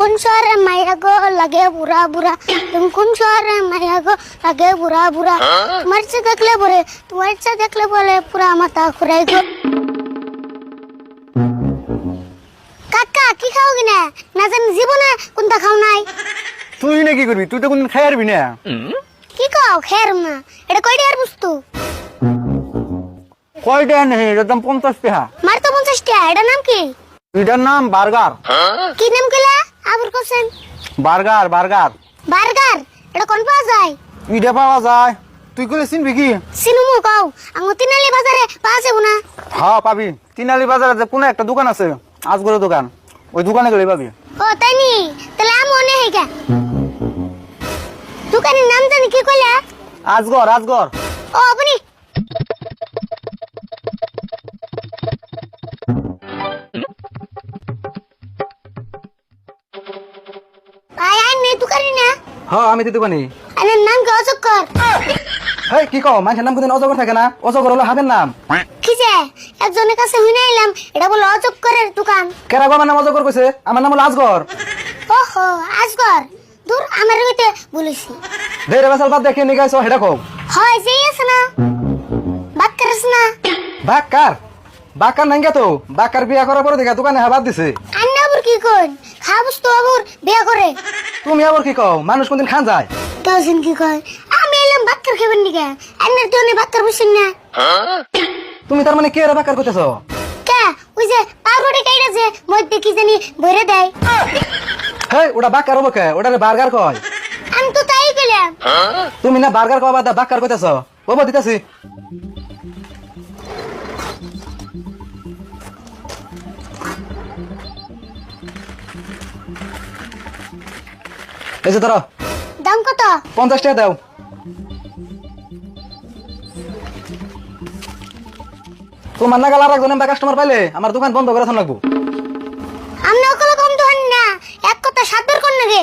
কোন শহরে মাইয়া গো লাগে বুড়া বুড়া তুমি কোন শহরে মাইয়া গো লাগে বুড়া বুড়া তোমার ইচ্ছা দেখলে পরে তোমার ইচ্ছা দেখলে বলে পুরা মাথা ঘুরাই গো কাকা কি খাও কিনা না জানি জীবনে কোনটা খাও নাই তুই না কি করবি? তুই তো কোনদিন খাই আরবি না? কি খাও খের না। এটা কয়টা আর বুঝতো কয়টা নেই এটার দাম পঞ্চাশ টাকা। মার তো পঞ্চাশ টাকা এটার নাম কি? এটার নাম বার্গার। কি নাম কইলা? আবুর কোসেন বার্গার বার্গার। বার্গার? এটা কোন পাওয়া যায়? ইটা পাওয়া যায়। তুই করে চিনবি কি? সিনুমু কও। আঙ্গু তিনালি বাজারে পাওয়া যাব না। হ্যাঁ পাবি। তিনালি বাজারে যে কোনো একটা দোকান আছে আজগরের দোকান। ওই দোকানে গেলে পাবি। ও তাই নি? তাহলে আমি মনে হেগা দোকানের নাম জানি কি কইলা? আজগর আজগর। ও আপনি হ্যাঁ আমি তো দোকানি নাম কি অচক্কর হেই কি কও? মানুষের নাম কোনদিন অজগর থাকে না। অজগর হলো হাতের নাম। কি যে? একজনের কাছে শুনে এলাম এটা বলে অচক্করের দোকান। কেরা গো আমার নাম অজগর কইছে? আমার নাম হলো আজগর। ওহো আজগর। দূর আমার হইতে বলেছি। দেড় বছর বাদ দেখে সেটা কও। হয় যে আছে না। আছে না। বাক্কার বাক্কার নাই তো? বিয়া করার পরে দেখা দোকানে হাবাদ দিছে। আন্না আবুর কি কইন? খাবস তো আবুর বিয়া করে। তুমি আবার কি কও? মানুষ কোনদিন খান যায়? কাউসিন কি কয়? আমি এলাম বাক্কার খাবেন নিকা আন্নার তো অনেক বাক্কার বসেন না। তুমি তার মানে কে রে বাক্কার কইতেছো কে? ওই যে পাউরুটি কাইরা যে? মধ্যে কি জানি ভরে দেয়। হেই ওটা বাক্কার হব কে? ওটা বার্গার কয়। আমি তো তাই কইলাম। তুমি না বার্গার কবা দা বাক্কার কইতেছো ওবো দিতাছি। এই যে ধরো দাম কত? পঞ্চাশ টাকা দাও। তোমার নাগাল আর একজন কাস্টমার পাইলে আমার দোকান বন্ধ করে লাগবো আমি ওগুলো কম হন না। এক কথা সাত বের কর নাকি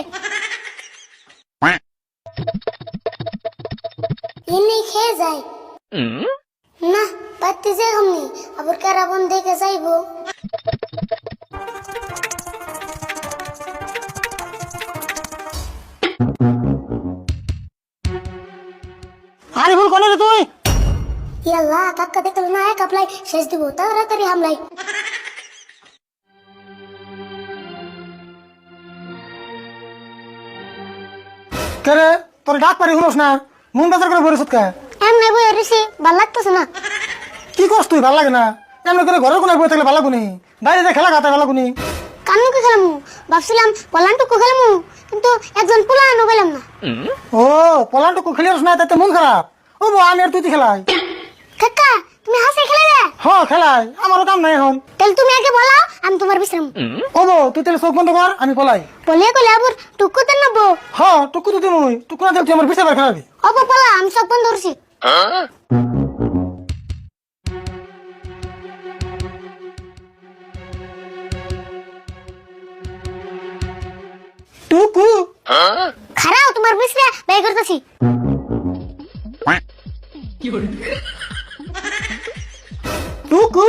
এমনি খেয়ে যায়। না পারতে যাই অমনি আবার কারাবন দেখে যাইবো। আরে ভুল কোনে রে তুই। ইয়াল্লা কাকা দেখল না এক আপলাই শেষ দিব তাড়াতাড়ি হামলাই। কে রে? তোর ডাক পারি শুনোস না। মন বাজার করে বলিস কে এমনি বই রেছি ভালো লাগতেছে না। কি করছ তুই? ভালো লাগে না। এমনি করে ঘরের কোনায় বই থাকলে ভালো গুনি বাইরে যে খেলা খাতে ভালো গুনি কানুকে খেলামু। ভাবছিলাম পলানটুকু খেলামু কিন্তু একজন পোলা আনো পেলাম না। ও পলানটুকু খেলিস না? তাতে মন খারাপ। ও বো আমি আর তুই খেলাই। কাকা তুমি হাসে খেলে দে হ খেলাই। আমারও কাম নাই এখন। তাহলে তুমি আগে বলাও আমি তোমার বিশ্রাম। ও বো তুই তাহলে চোখ বন্ধ কর আমি পলাই। বলে কলে আবার টুকু দেন না বউ। হ টুকু তো তুই টুকু না দিলে তুই আমার বিছাবার খেলাবি। অব পোলা আমি সব বন্ধ করছি। তোমার বিশ্রা ব্যয় করতেছি টুকু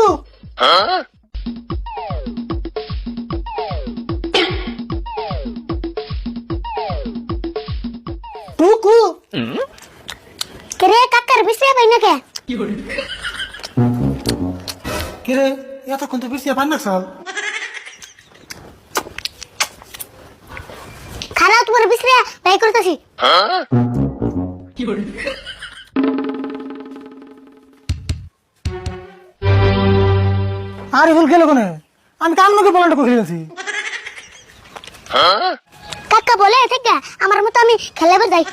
টুকু কে কাকার বিশ্রা পাই না কে? কে রে এতক্ষণ তো বিছিয়ে পান না সাল। বিশ্রা ব্যয় করতেছি। আরে ভুল গেল কোনে? আমি কাম নাকি কোথায় আছি? কাকা বলে থেকে আমার মতো আমি খেলাবে যাই।